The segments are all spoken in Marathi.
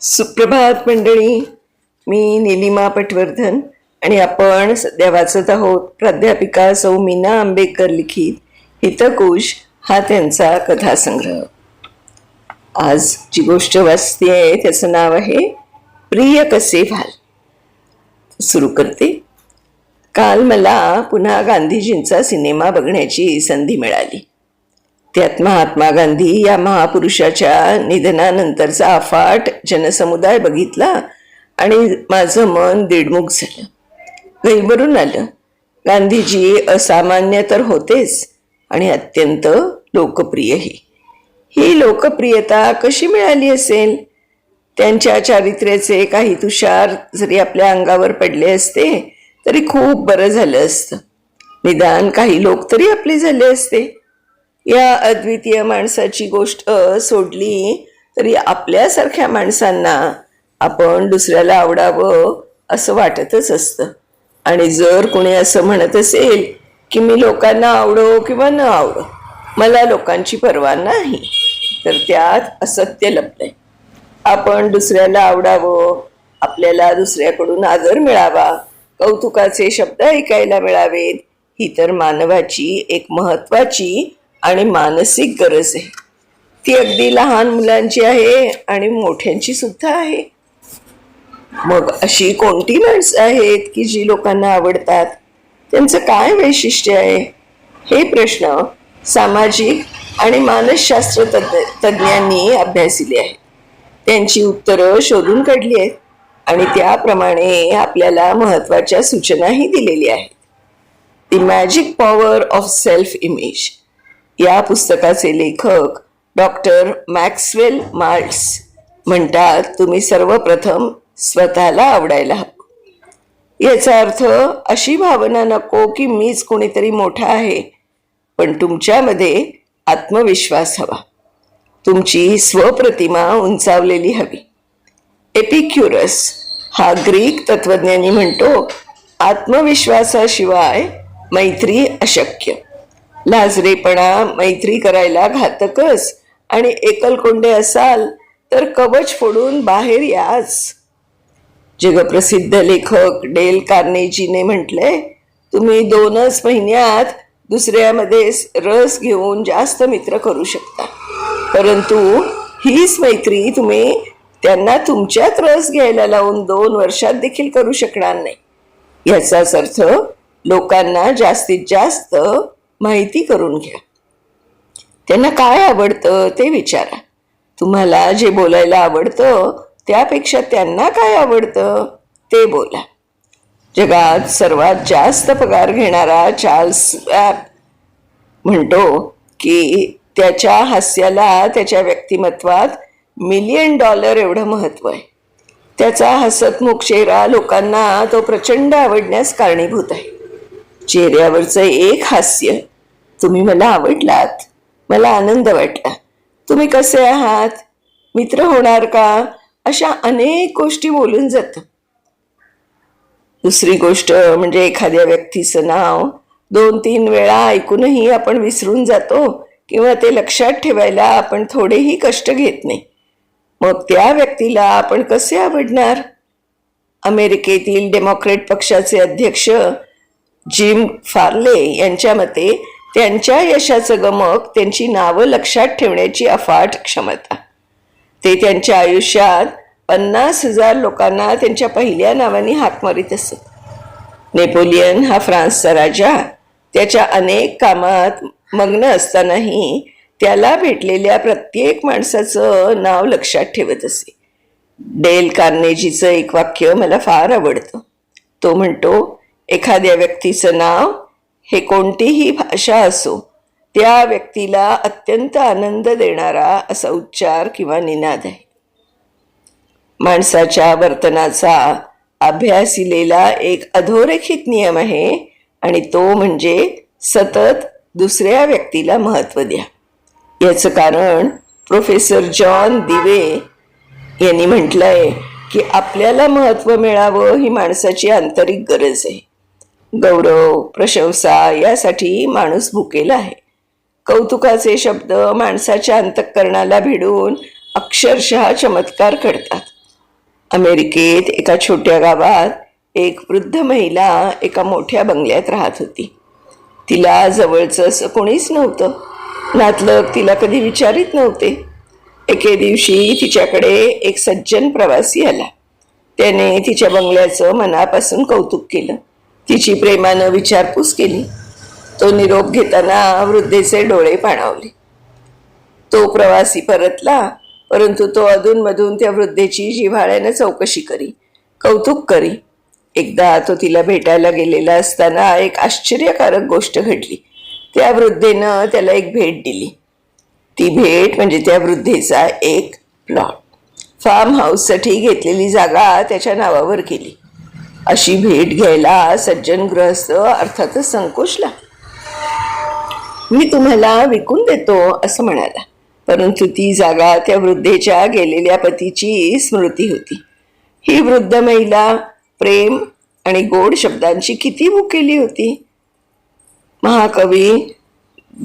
सुप्रभात मंडळी. मी निलिमा पटवर्धन आणि आपण सध्या वाचत आहोत प्राध्यापिका सौ मीना आंबेडकर लिखित हितकोश हा त्यांचा कथासंग्रह. आज जी गोष्ट वाचते आहे त्याचं नाव आहे प्रिय कसे व्हाल. सुरू करते. काल मला पुन्हा गांधीजींचा सिनेमा बघण्याची संधी मिळाली. त्यात महात्मा गांधी या महापुरुषाच्या निधनानंतरचा अफाट जनसमुदाय बघितला आणि माझं मन दीडमुख झालं. गैबरून आलं. गांधीजी असामान्य तर होतेच आणि अत्यंत लोकप्रियही ही लोकप्रियता कशी मिळाली असेल? त्यांच्या चारित्र्याचे काही तुषार जरी आपल्या अंगावर पडले असते तरी खूप बरं झालं असतं. निदान काही लोक तरी आपले झाले असते. या अद्वितीय माणसाची गोष्ट सोडली तरी आपल्यासारख्या माणसांना आपण दुसऱ्याला आवडावं असं वाटतच असतं. आणि जर कोणी असं म्हणत असेल की मी लोकांना आवडो किंवा न आवडो मला लोकांची पर्वा नाही तर त्यात असत्य लपलंय. आपण दुसऱ्याला आवडावं आपल्याला दुसऱ्याकडून आदर मिळावा कौतुकाचे शब्द ऐकायला मिळावेत ही तर मानवाची एक महत्वाची आणि मानसिक गरज आहे. ती अगदी लहान मुलांची आहे आणि मोठ्यांची सुद्धा आहे. मग अशी कोणती माणसं आहेत की जी लोकांना आवडतात? त्यांचं काय वैशिष्ट्य आहे? हे प्रश्न सामाजिक आणि मानसशास्त्र तज्ञ तज्ज्ञांनी अभ्यासिले आहेत. त्यांची उत्तरं शोधून काढली आहेत आणि त्याप्रमाणे आपल्याला महत्त्वाच्या सूचनाही दिलेल्या आहेत. The magic power of self image या पुस्तकाचे लेखक डॉक्टर मॅक्सवेल मार्ट्स म्हणतात तुम्ही सर्वप्रथम स्वतःला आवडायला हवं. याचा अर्थ अशी भावना नको की मीच कोणीतरी मोठा आहे पण तुमच्यामध्ये आत्मविश्वास हवा. तुमची स्वप्रतिमा उंचावलेली हवी. एपिक्युरस हा ग्रीक तत्वज्ञानी म्हणतो आत्मविश्वासाशिवाय मैत्री अशक्य. लाजरेपणा मैत्री करायला घातकच. आणि एकलकोंडे असाल तर कवच फोडून बाहेर याच. जगप्रसिद्ध लेखक डेल कार्नेजीने म्हटले तुम्ही दोनच महिन्यात दुसऱ्यामध्ये रस घेऊन जास्त मित्र करू शकता. परंतु हीच मैत्री तुम्ही त्यांना तुमच्यात रस घ्यायला लावून दोन वर्षात देखील करू शकणार नाही. याचाच अर्थ लोकांना जास्तीत जास्त माहिती करून घ्या. त्यांना काय आवडतं ते विचारा. तुम्हाला जे बोलायला आवडतं त्यापेक्षा त्यांना काय आवडतं ते बोला. जगात सर्वात जास्त पगार घेणारा चार्ल्स वॅप म्हणतो की त्याच्या हास्याला त्याच्या व्यक्तिमत्वात मिलियन डॉलर एवढं महत्त्व आहे. त्याचा हसतमुख चेहरा लोकांना तो प्रचंड आवडण्यास कारणीभूत आहे. चेहऱ्यावरचं एक हास्य तुम्ही मला आवडलात. मला आनंद वाटला. तुम्ही कसे आहात? मित्र होणार का? अशा अनेक गोष्टी बोलून जातं. दुसरी गोष्ट म्हणजे एखाद्या व्यक्तीचं नाव दोन तीन वेळा ऐकूनही आपण विसरून जातो किंवा ते लक्षात ठेवायला आपण थोडेही कष्ट घेत नाही. मग त्या व्यक्तीला आपण कसे आवडणार? अमेरिकेतील डेमोक्रेट पक्षाचे अध्यक्ष जिम फार्ले यांच्या मते त्यांच्या यशाचं गमक त्यांची नावं लक्षात ठेवण्याची अफाट क्षमता. ते त्यांच्या आयुष्यात पन्नास हजार लोकांना त्यांच्या पहिल्या नावाने हाक मारित असत. नेपोलियन हा फ्रान्सचा राजा. त्याच्या अनेक कामात मग्न असतानाही त्याला भेटलेल्या प्रत्येक माणसाचं नाव लक्षात ठेवत असे. डेल कार्नेजीचं एक वाक्य मला फार आवडतं. तो म्हणतो एखाद्या व्यक्तीचं नाव हे कोणतीही भाषा असो त्या व्यक्तीला अत्यंत आनंद देणारा असा उच्चार किंवा निनाद आहे. माणसाच्या वर्तनाचा अभ्यासिलेला एक अधोरेखित नियम आहे आणि तो म्हणजे सतत दुसऱ्या व्यक्तीला महत्त्व द्या. याचं कारण प्रोफेसर जॉन दिवे यांनी म्हटलंय की आपल्याला महत्त्व मिळावं ही माणसाची आंतरिक गरज आहे. गौरव प्रशंसा यासाठी माणूस भुकेला आहे. कौतुकाचे शब्द माणसाच्या अंतःकरणाला भिडून अक्षरशः चमत्कार घडतात. अमेरिकेत एका छोट्या गावात एक वृद्ध महिला एका मोठ्या बंगल्यात राहत होती. तिला जवळचं असं कोणीच नव्हतं. नातलग तिला कधी विचारित नव्हते. एके दिवशी तिच्याकडे एक सज्जन प्रवासी आला. त्याने तिच्या बंगल्याचं मनापासून कौतुक केलं. तिची प्रेमानं विचारपूस केली. तो निरोप घेताना वृद्धेचे डोळे पाणावले. तो प्रवासी परतला परंतु तो अधूनमधून त्या वृद्धेची जिव्हाळ्यानं चौकशी करी कौतुक करी. एकदा तो तिला भेटायला गेलेला असताना एक आश्चर्यकारक गोष्ट घडली. त्या वृद्धेनं त्याला एक भेट दिली. ती भेट म्हणजे त्या वृद्धेचा एक प्लॉट फार्म हाऊससाठी घेतलेली जागा त्याच्या नावावर केली. अशी भेट घ्यायला सज्जन ग्रहस्थ अर्थातच संकोचला. मी तुम्हाला विकून देतो असं म्हणाला. परंतु ती जागा त्या वृद्धेच्या गेलेल्या पतीची स्मृती होती. ही वृद्ध महिला प्रेम आणि गोड शब्दांची किती भुकेली होती. महाकवी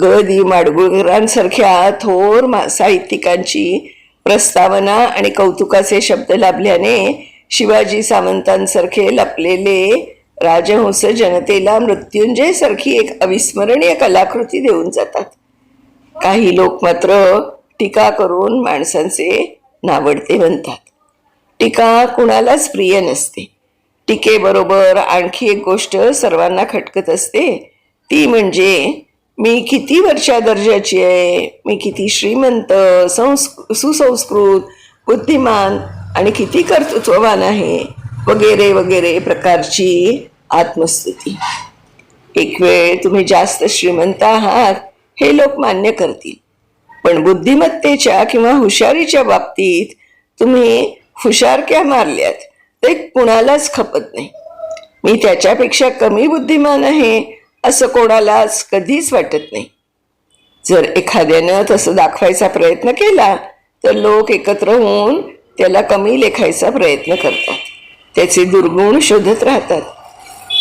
ग दी माडगुळकरांसारख्या थोर मा साहित्यिकांची प्रस्तावना आणि कौतुकाचे शब्द लाभल्याने शिवाजी सावंतांसारखे लपलेले राजहंस जनतेला मृत्युंजय सारखी एक अविस्मरणीय कलाकृती देऊन जातात. काही लोक मात्र टीका करून माणसांचे नावडते म्हणतात. टीका कुणालाच प्रिय नसते. टीकेबरोबर आणखी एक गोष्ट सर्वांना खटकत असते. ती म्हणजे मी किती वर्षा दर्जाची आहे मी किती श्रीमंत संस् सुसंस्कृत बुद्धिमान आणि किती कर्तृत्ववान आहे. वगैरे वगैरे प्रकारची आत्मस्तुती एक वेळ तुम्ही जास्त श्रीमंत आहात हे लोक मान्य करतील. पण बुद्धिमत्तेच्या किंवा हुशारीच्या बाबतीत तुम्ही हुशारक्या मारल्यात ते कुणालाच खपत नाही. मी त्याच्यापेक्षा कमी बुद्धिमान आहे असं कोणालाच कधीच वाटत नाही. जर एखाद्यानं तसं दाखवायचा प्रयत्न केला तर लोक एकत्र होऊन त्याला कमी लेखायचा प्रयत्न करतात. त्याचे दुर्गुण शोधत राहतात.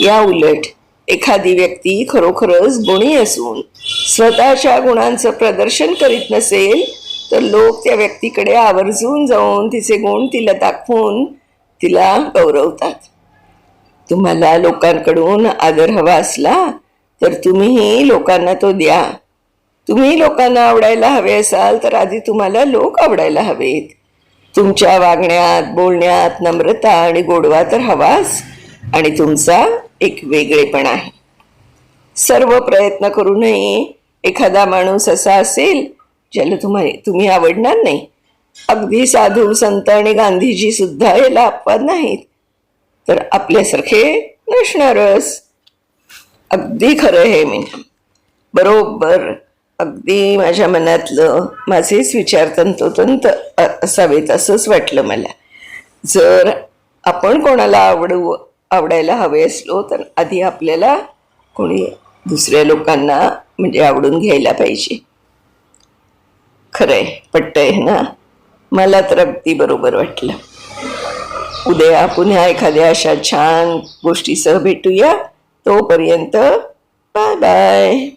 या उलट एखादी व्यक्ती खरोखरच गुणी असून स्वतःच्या गुणांचं प्रदर्शन करीत नसेल तर लोक त्या व्यक्तीकडे आवर्जून जाऊन तिचे गुण तिला दाखवून तिला गौरवतात. तुम्हाला लोकांकडून आदर हवा असला तर तुम्हीही लोकांना तो द्या. तुम्ही लोकांना आवडायला हवे असाल तर आधी तुम्हाला लोक आवडायला हवेत. तुमच्या वागण्यात बोलण्यात नम्रता आणि गोडवा तर हवाच आणि तुमचा एक वेगळेपण आहे. सर्व प्रयत्न करूनही एखादा माणूस असा असेल ज्याला तुम्हाला तुम्ही आवडणार नाही. अगदी साधू संत आणि गांधीजी सुद्धा याला अपवाद नाहीत. तर आपल्यासारखे नसणारच. अगदी खरं हे मी. बरोबर. अगदी माझ्या मनातलं माझेच विचार तंतोतंत असावेत असंच वाटलं मला. जर आपण कोणाला आवडू आवडायला हवे असलो तर आधी आपल्याला कोणी दुसऱ्या लोकांना म्हणजे आवडून घ्यायला पाहिजे. खरंय आहे ना? मला तर अगदी बरोबर वाटलं. उद्या पुन्हा एखाद्या अशा छान गोष्टीसह भेटूया. तोपर्यंत बाय बाय